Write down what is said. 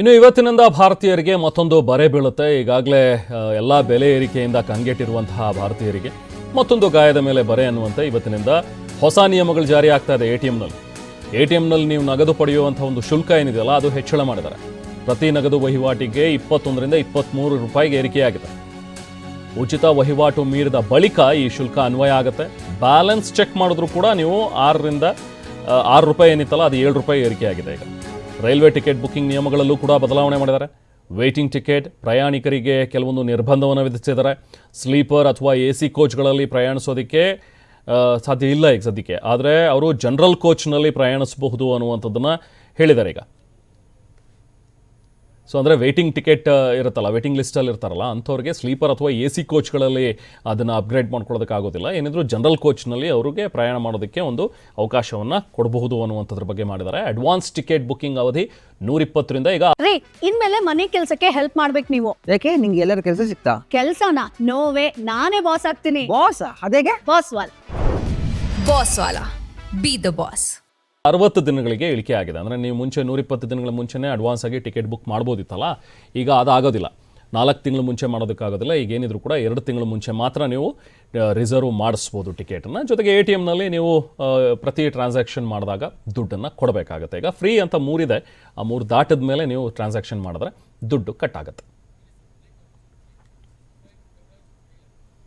ಇನ್ನು ಇವತ್ತಿನಿಂದ ಭಾರತೀಯರಿಗೆ ಮತ್ತೊಂದು ಬರೆ ಬೀಳುತ್ತೆ. ಈಗಾಗಲೇ ಎಲ್ಲ ಬೆಲೆ ಏರಿಕೆಯಿಂದ ಕಂಗೆಟ್ಟಿರುವಂತಹ ಭಾರತೀಯರಿಗೆ ಮತ್ತೊಂದು ಗಾಯದ ಮೇಲೆ ಬರೆ ಅನ್ನುವಂತೆ ಇವತ್ತಿನಿಂದ ಹೊಸ ನಿಯಮಗಳು ಜಾರಿ ಆಗ್ತಾ ಇದೆ ಎ ಟಿ ಎಮ್ನಲ್ಲಿ ಎ ಟಿ ಎಂನಲ್ಲಿ ನೀವು ನಗದು ಪಡೆಯುವಂಥ ಒಂದು ಶುಲ್ಕ ಏನಿದೆಯಲ್ಲ, ಅದು ಹೆಚ್ಚಳ ಮಾಡಿದ್ದಾರೆ. ಪ್ರತಿ ನಗದು ವಹಿವಾಟಿಗೆ ಇಪ್ಪತ್ತೊಂದರಿಂದ ಇಪ್ಪತ್ತ್ಮೂರು ರೂಪಾಯಿಗೆ ಏರಿಕೆಯಾಗಿದೆ. ಉಚಿತ ವಹಿವಾಟು ಮೀರಿದ ಬಳಿಕ ಈ ಶುಲ್ಕ ಅನ್ವಯ ಆಗುತ್ತೆ. ಬ್ಯಾಲೆನ್ಸ್ ಚೆಕ್ ಮಾಡಿದ್ರು ಕೂಡ ನೀವು ಆರರಿಂದ ಆರು ರೂಪಾಯಿ ಏನಿತ್ತಲ್ಲ, ಅದು ಏಳು ರೂಪಾಯಿ ಏರಿಕೆಯಾಗಿದೆ ಈಗ. ರೈಲ್ವೆ ಟಿಕೆಟ್ ಬುಕಿಂಗ್ ನಿಯಮಗಳಲ್ಲೂ ಕೂಡ ಬದಲಾವಣೆ ಮಾಡಿದ್ದಾರೆ. ವೇಟಿಂಗ್ ಟಿಕೆಟ್ ಪ್ರಯಾಣಿಕರಿಗೆ ಕೆಲವೊಂದು ನಿರ್ಬಂಧವನ್ನು ವಿಧಿಸಿದ್ದಾರೆ. ಸ್ಲೀಪರ್ ಅಥವಾ ಎ ಸಿ ಕೋಚ್ಗಳಲ್ಲಿ ಪ್ರಯಾಣಿಸೋದಕ್ಕೆ ಸಾಧ್ಯ ಇಲ್ಲ ಈಗ ಸದ್ಯಕ್ಕೆ. ಆದರೆ ಅವರು ಜನರಲ್ ಕೋಚ್ನಲ್ಲಿ ಪ್ರಯಾಣಿಸಬಹುದು ಅನ್ನುವಂಥದ್ದನ್ನು ಹೇಳಿದ್ದಾರೆ ಈಗ. ಸೊ ಅಂದರೆ ವೇಟಿಂಗ್ ಟಿಕೆಟ್ ಇರುತ್ತಲ್ಲ ವೇಟಿಂಗ್ ಲಿಸ್ಟಲ್ಲಿ ಇರ್ತಾರಲ್ಲ ಅಂಥವ್ರಿಗೆ ಸ್ಲೀಪರ್ ಅಥವಾ ಎ ಸಿ ಕೋಚ್ಗಳಲ್ಲಿ ಅದನ್ನು ಅಪ್ಗ್ರೇಡ್ ಮಾಡ್ಕೊಳ್ಳೋದಕ್ಕಾಗೋದಿಲ್ಲ ಏನಿದ್ರು ಜನರಲ್ ಕೋಚ್ನಲ್ಲಿ ಅವರಿಗೆ ಪ್ರಯಾಣ ಮಾಡೋದಕ್ಕೆ ಒಂದು ಅವಕಾಶವನ್ನು ಕೊಡಬಹುದು ಅನ್ನುವಂಥದ್ರ ಬಗ್ಗೆ ಮಾಡಿದ್ದಾರೆ. ಅಡ್ವಾನ್ಸ್ ಟಿಕೆಟ್ ಬುಕ್ಕಿಂಗ್ ಅವಧಿ ನೂರಿಪ್ಪತ್ತರಿಂದ ಈಗ ರೀ ಇನ್ಮೇಲೆ ಮನೆ ಕೆಲಸಕ್ಕೆ ಹೆಲ್ಪ್ ಮಾಡ್ಬೇಕು ನೀವು. ಯಾಕೆ? ನಿಂಗೆ ಎಲ್ಲರ ಕೆಲಸ ಸಿಕ್ತಾ? ಕೆಲ್ಸನ? ನೋವೇ ನಾನೇ ಬಾಸ್ ಆಗ್ತೀನಿ. ಬಾಸ್ ಅದೇಗೆ? ಬಾಸ್ ವಾಲ್. ಬಾಸ್ ವಾಲಾ. ಬಿ ದ ಬಾಸ್ ಅರವತ್ತು ದಿನಗಳಿಗೆ ಇಳಿಕೆ ಆಗಿದೆ. ಅಂದರೆ ನೀವು ಮುಂಚೆ ನೂರಿಪ್ಪತ್ತು ದಿನಗಳ ಮುಂಚೆನೇ ಅಡ್ವಾನ್ಸ್ ಆಗಿ ಟಿಕೆಟ್ ಬುಕ್ ಮಾಡ್ಬೋದಿತ್ತಲ್ಲ, ಈಗ ಅದಾಗೋದಿಲ್ಲ ನಾಲ್ಕು ತಿಂಗಳು ಮುಂಚೆ ಮಾಡೋದಕ್ಕಾಗೋದಿಲ್ಲ ಏನಿದ್ರು ಕೂಡ ಎರಡು ತಿಂಗಳ ಮುಂಚೆ ಮಾತ್ರ ನೀವು ರಿಸರ್ವ್ ಮಾಡಿಸ್ಬೋದು ಟಿಕೆಟನ್ನು ಜೊತೆಗೆ ಎ ಟಿ ಎಮ್ನಲ್ಲಿ ನೀವು ಪ್ರತಿ ಟ್ರಾನ್ಸಾಕ್ಷನ್ ಮಾಡಿದಾಗ ದುಡ್ಡನ್ನು ಕೊಡಬೇಕಾಗುತ್ತೆ. ಈಗ ಫ್ರೀ ಅಂತ ಮೂರಿದೆ, ಆ ಮೂರು ದಾಟಿದ ಮೇಲೆ ನೀವು ಟ್ರಾನ್ಸಾಕ್ಷನ್ ಮಾಡಿದ್ರೆ ದುಡ್ಡು ಕಟ್ ಆಗುತ್ತೆ